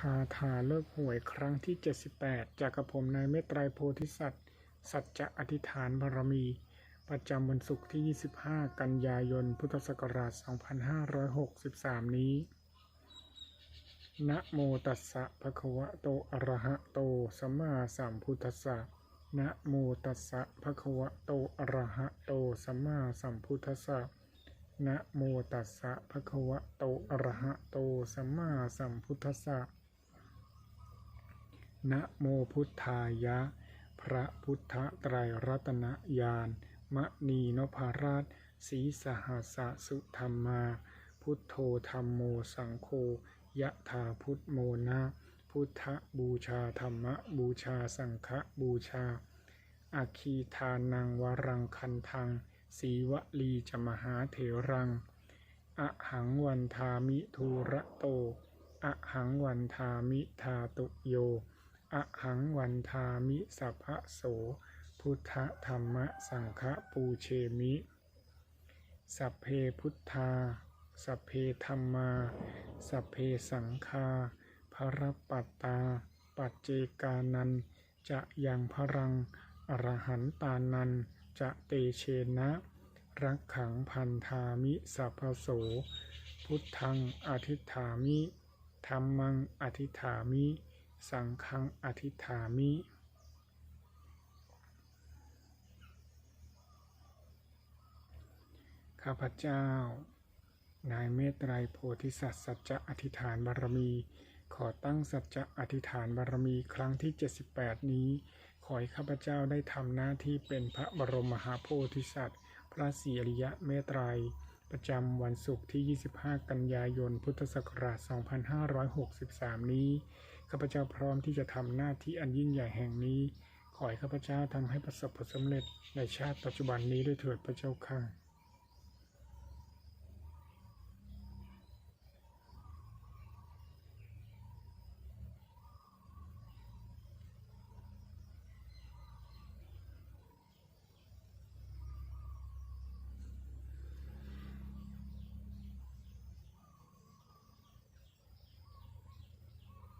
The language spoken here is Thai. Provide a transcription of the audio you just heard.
คาถาเลิกหวยครั้งที่ 78 จากกระผมนายเมตไตรโพธิสัตว์ สัจจะอธิษฐานบารมี ประจำวันศุกร์ที่ 25 กันยายน พุทธศักราช 2563 นี้ นะโมตัสสะภะคะวะโต อะระหะโต สัมมาสัมพุทธัสสะ นะโมตัสสะภะคะวะโต อะระหะโต สัมมาสัมพุทธัสสะนะโมตัสสะภะคะวะโต อะระหะโต สัมมาสัมพุทธัสสะ นะโมพุทธายะ พระพุทธไตรรัตนญาณมณีนพราชสีสหัสสุธรรมา พุทโธธรรมโมสังโฆยะถาพุทโมนะพุทธบูชาธรรมบูชาสังฆบูชาอาคีทานังวรังคันทังสีวลีจมหาเถรังอะหังวันทามิทูระโตอะหังวันทามิทาตุโย อะหังวันทามิสัพพะโส พุทธธรรมสังฆปูเชมิ สัพเพพุทธา สัพเพธรรมา สัพเพสังฆาภระปัตตา ปัจเจกานัน จะยังพรัง อรหันตานัน จะเตเชนะ รักขังพันธามิสัพพโส พุทธังอธิฐามิธรรมังอธิฐามิ สังฆังอธิษฐามิ ข้าพเจ้า นายเมตไตรโพธิสัตว์สัจจะอธิษฐานบารมี ขอตั้งสัจจะอธิษฐานบารมีครั้งที่ 78 นี้ ขอให้ข้าพเจ้าได้ทำหน้าที่เป็นพระบรมมหาโพธิสัตว์ พระศรีอริยะเมตไตรประจำวันศุกร์ที่ 25 กันยายน พุทธศักราช 2563 นี้ ข้าพเจ้าพร้อมที่จะทำหน้าที่อันยิ่งใหญ่แห่งนี้ ขอให้ข้าพเจ้าทำให้ประสบผลสำเร็จในชาติปัจจุบันนี้ด้วยเถิดพระเจ้าค่ะ